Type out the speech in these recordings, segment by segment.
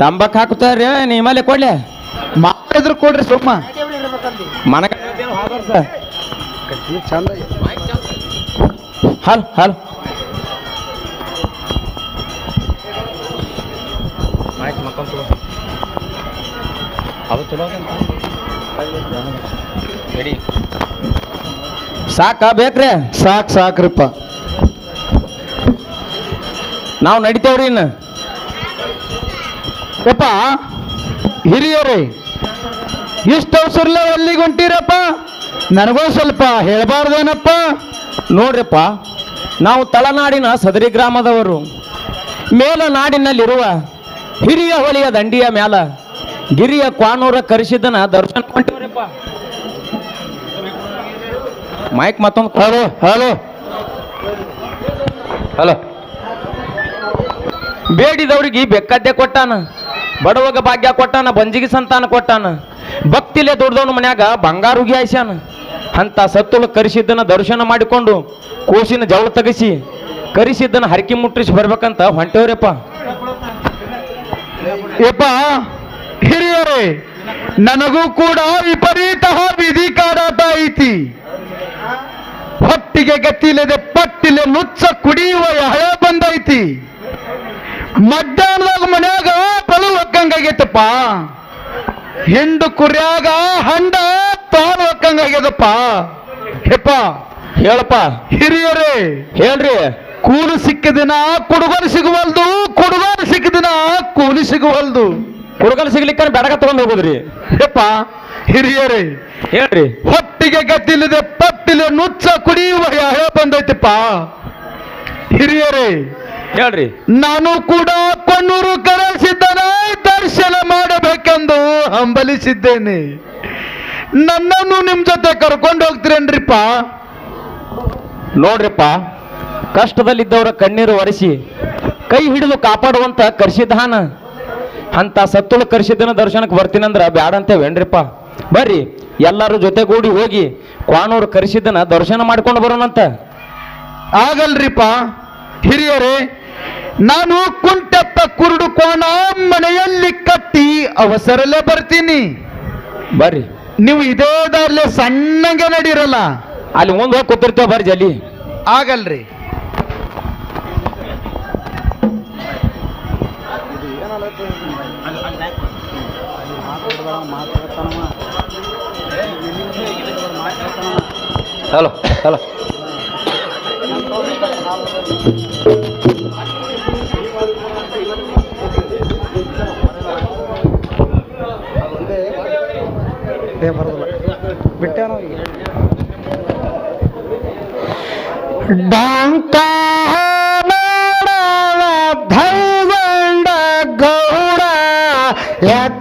ತಂಬಾಕ್ ಹಾಕುತ್ತಾರ್ರಿ ನಿಮ್ಮಲ್ಲಿ ಕೊಡ್ಲೆ. ಮಾಡಿದ್ರು ಕೊಡ್ರಿ ಸುಮ್ಮ. ಮನಕ ಹಲ್ ಹಲ್. ಸಾಕ ಬೇಕ್ರಿ? ಸಾಕ್ ಸಾಕ್ರಿಪ್ಪ. ನಾವು ನಡಿತೇವ್ರಿ ಇನ್ನು. ಯಪ್ಪ ಹಿರಿಯರೇ ಇಷ್ಟು ಅವಸರಲ್ಲ ಎಲ್ಲಿಗೆ ಹೊಂಟೀರಪ್ಪ. ನನಗೂ ಸ್ವಲ್ಪ ಹೇಳಬಾರ್ದೇನಪ್ಪ. ನೋಡ್ರಪ್ಪ ನಾವು ತಳನಾಡಿನ ಸದರಿ ಗ್ರಾಮದವರು. ಮೇಲ ನಾಡಿನಲ್ಲಿರುವ ಹಿರಿಯ ಹೊಲಿಯ ದಂಡಿಯ ಮ್ಯಾಲ ಗಿರಿಯ ಕ್ವಾನೂರ ಕರೆಸಿದ್ದನ ದರ್ಶನ ಕೊಂಟಿವ್ರಿಪ್ಪ ಮೈಕ್ ಮತ್ತೊಂದು ಹಲೋ ಹಲೋ. ಹಲೋ. ಬೇಡಿದವ್ರಿಗೆ ಬೆಕ್ಕದ್ದೆ ಕೊಟ್ಟಾನ. ಬಡವಗ ಭಾಗ್ಯ ಕೊಟ್ಟಾನ, ಬಂಜಿಗೆ ಸಂತಾನ ಕೊಟ್ಟಾನ. ಭಕ್ತಿಲೆ ದುಡ್ದವನ ಮನ್ಯಾಗ ಬಂಗಾರ ಉಗಿ ಆಯ್ಸ್ಯಾನ ಅಂತ ಸತ್ತುಳು ಕರಿಸಿದ್ದನ ದರ್ಶನ ಮಾಡಿಕೊಂಡು ಕೋಸಿನ ಜವಳ ತಗಸಿ ಕರಿಸಿದ್ದನ ಹರಕೆ ಮುಟ್ಟಿಸಿ ಬರ್ಬೇಕಂತ ಹೊಂಟವ್ರಪ್ಪ. ಯಪ್ಪ, ಹಿರಿಯರೇ, ನನಗೂ ಕೂಡ ವಿಪರೀತ ವಿಧಿ ಕಾಡಾಟ ಐತಿ. ಹೊಟ್ಟಿಗೆ ಗತಿಯಿಲ್ಲದೆ ಪಟ್ಟಿಲೆ ಮುಚ್ಚ ಕುಡಿಯುವ ಹಳೆ ಬಂದೈತಿ. ಮಧ್ಯಾಹ್ನದಾಗ ಮನ್ಯಾಗ ಬಲು ಒಕ್ಕಂಗಾಗೈತಪ್ಪ ಹೆಂಡು ಕುರ್ಯಾಗ ಹಂಡ ಪಾಲು ಒಕ್ಕಂಗಾಗ್ಯದಪ್ಪ. ಹೆಪ್ಪ ಹೇಳಪ್ಪ. ಹಿರಿಯರೇ ಹೇಳ್ರಿ. ಕೂಲು ಸಿಕ್ಕ ದಿನ ಕುಡುಗೋಲು ಸಿಗುವಲ್ದು ಕುಡುಗೋಲು ಸಿಕ್ಕ ದಿನ ಕೂಲಿ ಸಿಗುವಲ್ದು. ಕುರುಗಲ್ ಸಿಗ್ಲಿಕ್ಕ ಬೆಡಗ ತಗೊಂಡು ಹೋಗುದ್ರಿ? ಯಪ್ಪ ಹಿರಿಯರೇ ಹೇಳ್ರಿ. ಹೊಟ್ಟಿಗೆ ಗದ್ದಿಲ್ಲದೆ ಪಟ್ಟಿಲೆ ನುಚ್ಚ ಕುಡಿಯುವ ಹೇಳ ಬಂದೈತಿಪ್ಪ. ಹಿರಿಯರೇ ಹೇಳ್ರಿ. ನಾನು ಕೂಡ ಕೊಣ್ಣೂರು ಕರೆಸಿದ್ದನ ದರ್ಶನ ಮಾಡಬೇಕೆಂದು ಹಂಬಲಿಸಿದ್ದೇನೆ. ನನ್ನನ್ನು ನಿಮ್ ಜೊತೆ ಕರ್ಕೊಂಡು ಹೋಗ್ತೀರೇನ್ರಿಪ್ಪ? ನೋಡ್ರಿಪ್ಪ ಕಷ್ಟದಲ್ಲಿದ್ದವರ ಕಣ್ಣೀರು ಒರೆಸಿ ಕೈ ಹಿಡಿದು ಕಾಪಾಡುವಂತ ಕರ್ಸಿದ್ದಾನ ಅಂತ ಸತ್ತುಳು ಕರ್ಸಿದ್ದನ ದರ್ಶನಕ್ಕೆ ಬರ್ತೀನಂದ್ರ ಬ್ಯಾಡಂತೆ ಅಂತೇವೇನ್ರಿಪ್ಪ ಬರ್ರಿ ಎಲ್ಲರೂ ಜೊತೆಗೂಡಿ ಹೋಗಿ ಕ್ವಾನೂರು ಕರ್ಸಿದ್ದನ ದರ್ಶನ ಮಾಡ್ಕೊಂಡು ಬರೋಣಂತ. ಆಗಲ್ರಿಪ್ಪ. ಹಿರಿಯರೇ ನಾನು ಕುಂಟಪ್ಪ ಕುರುಡು ಕೋಣ ಮನೆಯಲ್ಲಿ ಕಟ್ಟಿ ಅವಸರಲ್ಲೇ ಬರ್ತೀನಿ. ಬರ್ರಿ. ನೀವು ಇದೇ ದಾರಿಲೆ ಸಣ್ಣಗೆ ನಡೀರಲ್ಲ. ಅಲ್ಲಿ ಮುಂದೆ ಹೋಗಿ ಕೂತಿರ್ತೇವೆ ಬರ್ರಿ ಜಲ್ಲಿ. ಆಗಲ್ರಿ. ಹಲೋ ಹಲೋ ಡಾಂಕ ಭೈಗೊಂಡ ಗೌಡ ಎತ್ತಿನ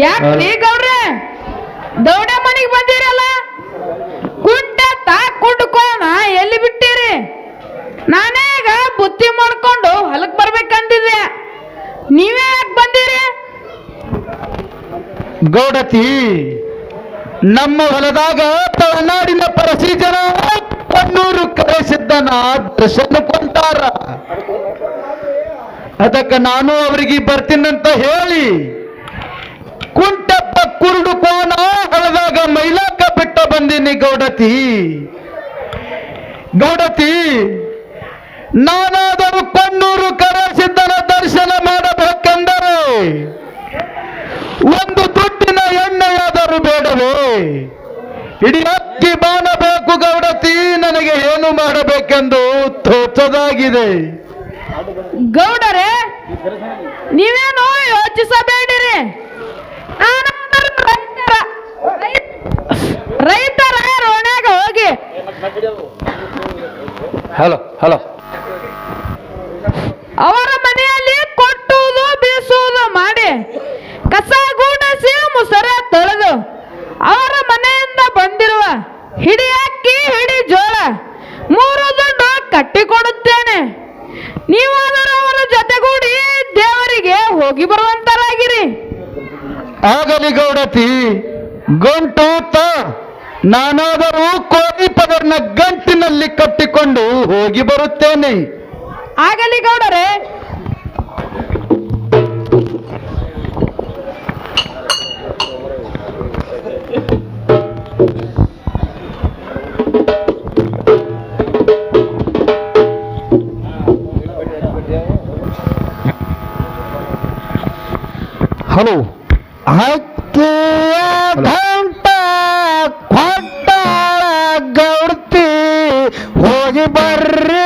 ಯಾಕ್ರಿ ಗೌಡ್ರೆ ದೌಡ ಮನೆಗೆ ಬಂದಿರಲ್ಲ? ಕುಂಟ ತಾ ಕುಂಡ್ಕೋಣ ಎಲ್ಲಿ ಬಿಟ್ಟಿರಿ? ನಾನೇಗ ಬುತ್ತಿ ಮಾಡ್ಕೊಂಡು ಹೊಲಕ್ಕೆ ಬರ್ಬೇಕಂತಿದ್ದೆ ನೀವೇ ಯಾಕೆ ಬಂದಿರಿ? ಗೌಡತಿ ನಮ್ಮ ಹೊಲದಾಗ ತಳನಾಡಿನ ಪರಸಿಜನ ಕಣ್ಣೂರು ಕರೆಸಿದ್ದನ ದರ್ಶನ ಕೊಂತಾರ ಅದಕ್ಕೆ ನಾನು ಅವರಿಗೆ ಬರ್ತೀನಂತ ಹೇಳಿ ಕುಂಟಪ್ಪ ಕುರುಡು ಕೋನ ಹೊಲದಾಗ ಮೈಲಾಕ ಬಿಟ್ಟ ಬಂದೀನಿ ಗೌಡತಿ. ಗೌಡತಿ ನಾನಾದರೂ ಕಣ್ಣೂರು ಕರೆಸಿದ್ದನ ದರ್ಶನ ಮಾಡಬೇಕೆಂದರೆ, ಒಂದು ದುಡ್ಡಿನ ಎಣ್ಣೆಯಾದರೂ ಬೇಡವೇ? ಇಡೀ ಅಕ್ಕಿ ಬಾಣಬೇಕು ಗೌಡತಿ, ನನಗೆ ಏನು ಮಾಡಬೇಕೆಂದು ತೋಚದಾಗಿದೆ. ಗೌಡರೇ, ನೀವೇನು ಯೋಚಿಸಬೇಡಿರಿ. ಹಲೋ ಹಲೋ ಅವರ ಮನೆಯಲ್ಲಿ ಕೊಟ್ಟುವುದು ಬೀಸುವುದು ಮಾಡಿ. ಕಸ ಗೂಡಿಸಿ ಮುಸರ ತೊಳೆದು ಅವರ ಮನೆಯಿಂದ ಬಂದಿರುವ ಹಿಡಿ ಅಕ್ಕಿ ಹಿಡಿ ಜೋಳ ಮೂರು ದುಡ್ಡು ಕಟ್ಟಿಕೊಡುತ್ತೇನೆ. ನೀವಾದರೂ ಅವರ ಜೊತೆಗೂಡಿ ದೇವರಿಗೆ ಹೋಗಿ ಬರುವಂತರಾಗಿರಿ. ಆಗಲಿ ಗೌಡತಿ ಗಂಟೂತ. ನಾನಾದರೂ ಕೋರಿ ಪದರ್ನ ಗಂಟಿನಲ್ಲಿ ಕಟ್ಟಿಕೊಂಡು ಹೋಗಿ ಬರುತ್ತೇನೆ. ಆಗಲಿ ಗೌಡರೇ. ಹಲೋ. ಹಕ್ಕಿಯ ಹೋಗಿ ಬರ್ರಿ.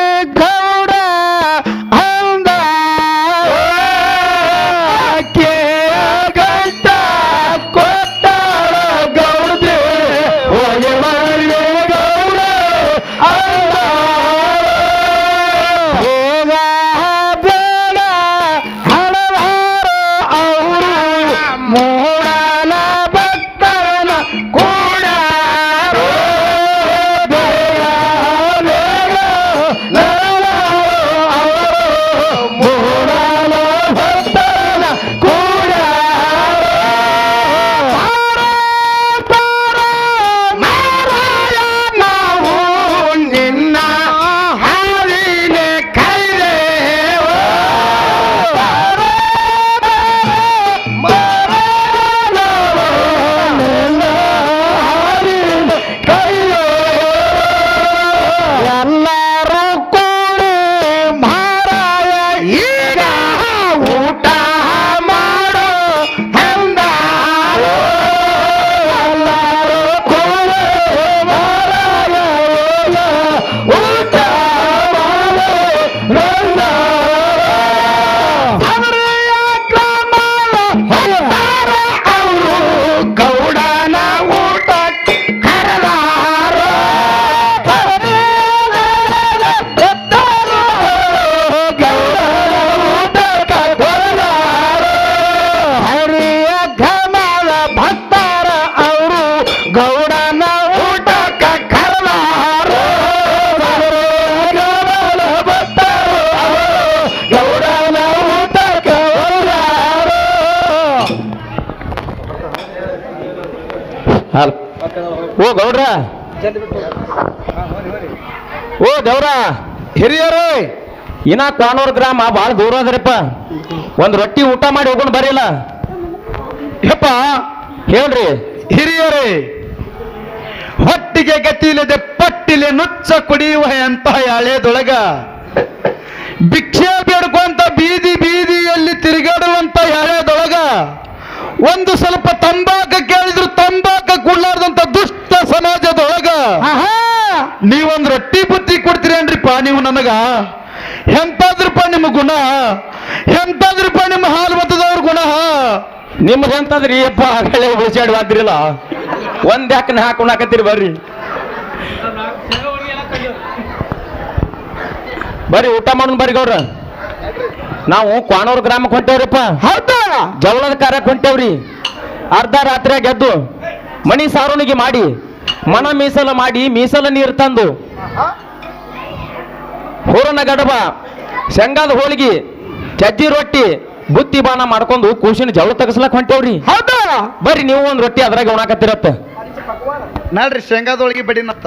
ಓ ಗೌಡ್ರ. ಓ ಗೌಡ್ರ ಹಿರಿಯರೇ ಇನ್ನ ಕಾನೂರು ಗ್ರಾಮ ಭಾಳ ದೂರ ಅದ್ರಪ್ಪ. ಒಂದ್ ರೊಟ್ಟಿ ಊಟ ಮಾಡಿ ಹೋಗೋಣ ಬರೀಲ್ಲ ಯಪ್ಪ ಹೇಳ್ರಿ. ಹಿರಿಯರೇ ಹೊಟ್ಟಿಗೆ ಗತಿಯಿಲ್ಲದೆ ಪಟ್ಟಿಲೆ ನುಚ್ಚ ಕುಡಿಯುವ ಅಂತ ಹಳೆದೊಳಗ ಭಿಕ್ಷೆ ಬೇಡ್ಕೊಂತ ಬೀದಿ ಬೀದಿಯಲ್ಲಿ ತಿರುಗಾಡುವಂತ ಹಳೆದೊಳಗ ಒಂದು ಸ್ವಲ್ಪ ತಂಬಾಕ ಕೇಳಿದ್ರು ತಂಬಾಕ ಕುಳ್ಳಾರ್ದಂತ ದುಷ್ಟ ನೀವೊಂದ್ ರೊಟ್ಟಿ ಬುತ್ತಿ ಕೊಡ್ತೀರೇನ್ರಿಪ್ಪ ನೀವು ನನಗ? ಎಂತಾದ್ರಪ್ಪ ನಿಮ್ಮ ಗುಣ? ಎಂತಾದ್ರಪ್ಪ ನಿಮ್ಮ ಹಾಲು ಮತದವ್ರ ಗುಣ? ನಿಮ್ದು ಎಂತದ್ರಿ? ಅಪ್ಪ ಹಳೆ ಆದ್ರಿಲ್ಲ ಒಂದ್ ಯಾಕೆ ಹಾಕೊಂಡಾಕತ್ತೀರಿ ಬರ್ರಿ. ಬರ್ರಿ ಊಟ ಮಾಡೋಣ ಬರ್ರಿ ಗೌರ ನಾವು ಕ್ವಾನೂರು ಗ್ರಾಮಕ್ಕೆ ಹೊಂಟೇವ್ರಿಪ್ಪ ಹೌದಾ? ಜವಳದ ಕಾರ್ಯಕ್ಕೆ ಹೊಂಟೇವ್ರಿ ಅರ್ಧ ರಾತ್ರಿಯಾಗ ಗೆದ್ದು ಮಣಿ ಸಾರುಣಿಗೆ ಮಾಡಿ ಮನ ಮೀಸಲು ಮಾಡಿ ಮೀಸಲ ನೀರು ತಂದು. ಹೂರನ ಗಡಬ ಶೇಂಗಾದ ಹೋಳಿಗೆ ಚಜ್ಜಿ ರೊಟ್ಟಿ ಬುತ್ತಿ ಬಾಣ ಮಾಡ್ಕೊಂಡು ಕೂಸಿನ ಜವಳ ತಗಸ್ಲಕ್ ಹೊಂಟೇವ್ರಿ. ಹೌದಾ? ಬರ್ರಿ ನೀವು ಒಂದ್ ರೊಟ್ಟಿ ಅದ್ರಾಗ ಉಣಾಕತ್ತಿರತ್ತ. ನೋಡ್ರಿ ಶೇಂಗಾದೊಳಗೆ ಬಡಿನತ್ತ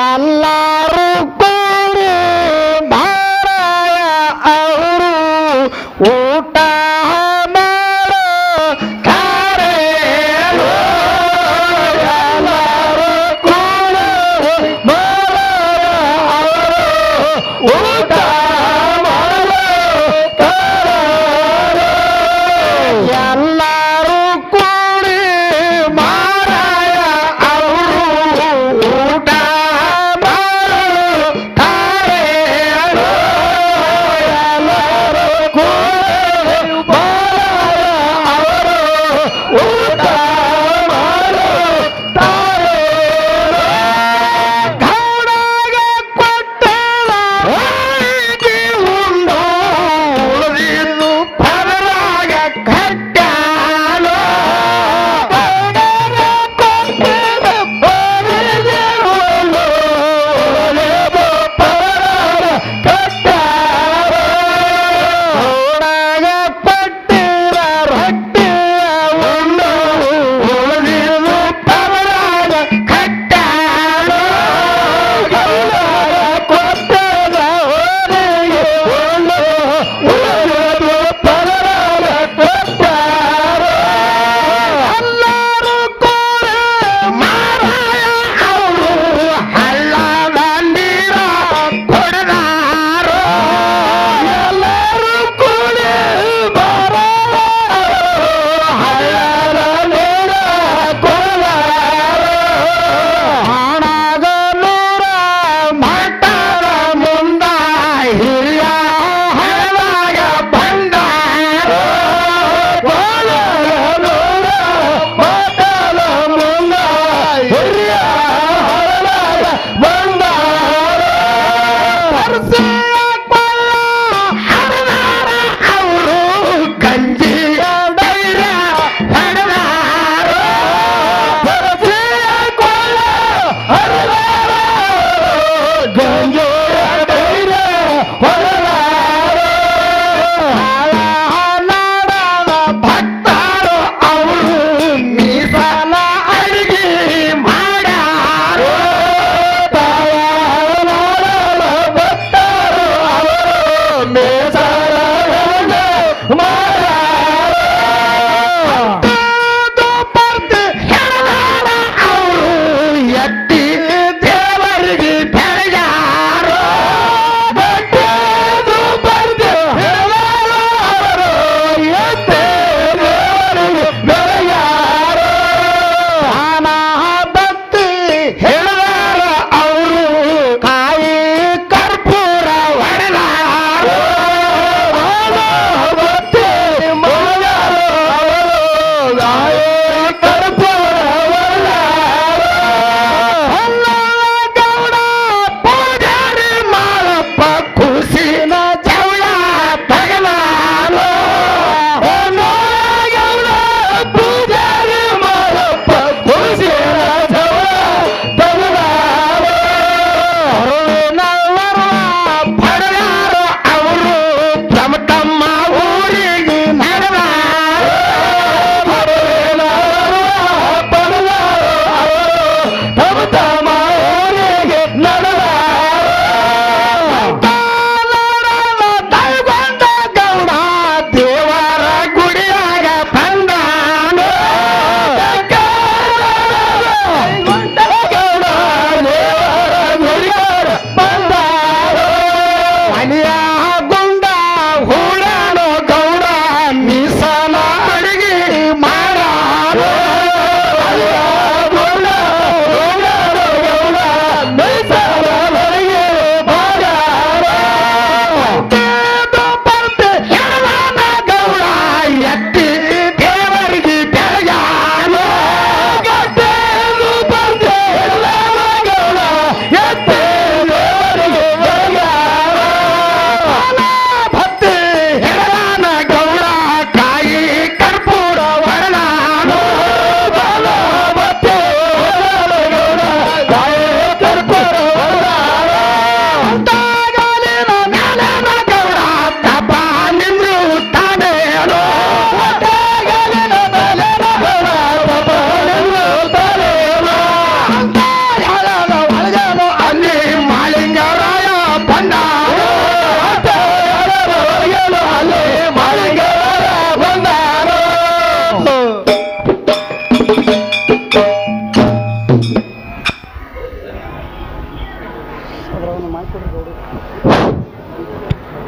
ಎಲ್ಲರೂ ಅವರು ಊಟ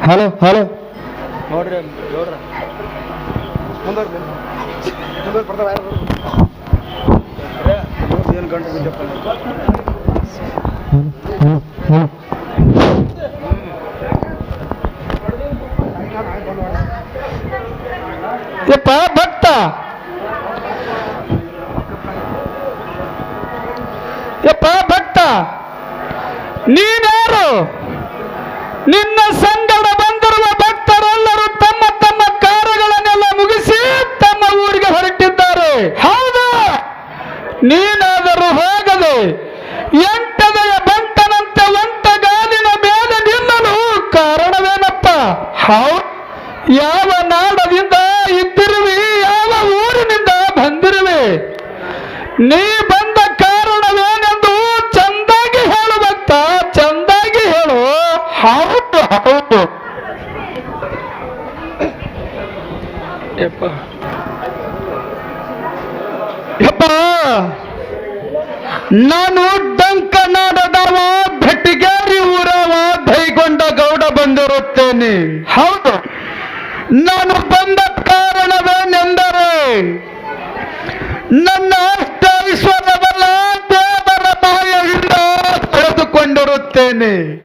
ಹಲೋ ಹಲೋ ನೋಡ್ರಿ ನೋಡ್ರಿ ಮುಂದೋಗ್ರಿ ಮುಂದೋಗಿ ಬರ್ತಾವ ಏನು ಗಂಟು ಬಿದ್ದಪ್ಪ ಯಪ್ಪ ಭಕ್ತ ಯಪ್ಪ ಭಕ್ತ ನೀನ್ಯಾರು ನಿನ್ನ ಸಂಗಡ ನೀ ಬಂದ ಕಾರಣವೇನೆಂದು ಚಂದಾಗಿ ಹೇಳು ಭಕ್ತ ಚಂದಾಗಿ ಹೇಳು. ಹೌದು ಹೌದು. ನಾನು ಡಂಕನಾಡದವ ಭೆಟ್ಟಿಗೇರಿ ಊರವ ದೈಗೊಂಡ ಗೌಡ ಬಂದಿರುತ್ತೇನೆ. ಹೌದು. ನಾನು ಬಂದ ಕಾರಣವೇನೆಂದರೆ ನನ್ನ ಅಷ್ಟ